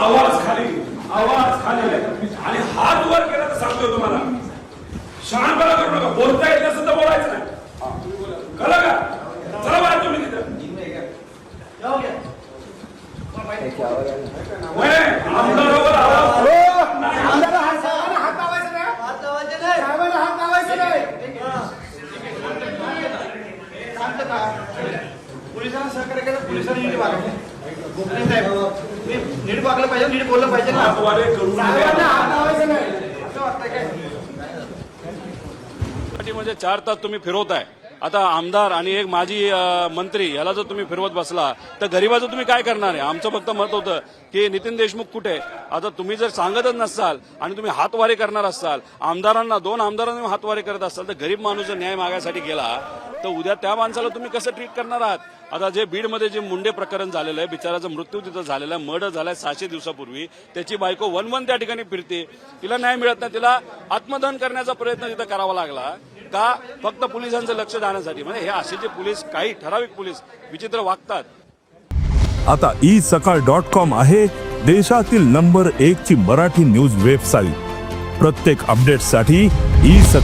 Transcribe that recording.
आवाज खाली आवाज खाली आणि हात वर केला तर सांगतोय तुम्हाला. शहाणपणा करू नका. बोलता येत नसेल तर बोलायचं नाही. कळलं का? चला बाहेर तुम्ही. पोलिसांना सहकार्य केलं पोलिसांनी साहेब नीट- नीट वागलं पाहिजे नीट बोललं पाहिजे ना. म्हणजे चार तास तुम्ही फिरवताय. आता आमदार आणि एक माजी मंत्री याला जर तुम्ही फिरवत बसला तर गरीबाचं तुम्ही काय करणार आहे? आमचं फक्त मत होतं की नितीन देशमुख कुठे? आता तुम्ही जर सांगतच नसाल आणि तुम्ही हातवारे करणार असाल आमदारांना दोन आमदारांना तुम्ही हातवारे करत असाल तर गरीब माणूस जर न्याय मागायसाठी गेला तर उद्या त्या माणसाला तुम्ही कसं ट्रीट करणार आहात? आता जे बीडमध्ये जे मुंडे प्रकरण झालेलं आहे बिचाराचा मृत्यू तिथं झालेला आहे मर्डर झालाय सहाशे दिवसापूर्वी. त्याची बायको वन वन त्या ठिकाणी फिरते. तिला न्याय मिळत नाही तिला आत्मदहन करण्याचा प्रयत्न तिथं करावा लागला का? फक्त पोलिसांचं लक्ष जाण्यासाठी. म्हणजे हे असे जे पोलीस काही ठराविक पोलीस विचित्र वागतात. आता ई सकाळ डॉट कॉम आहे देशातील नंबर एक ची मराठी न्यूज वेबसाईट प्रत्येक अपडेटसाठी ई सकाळ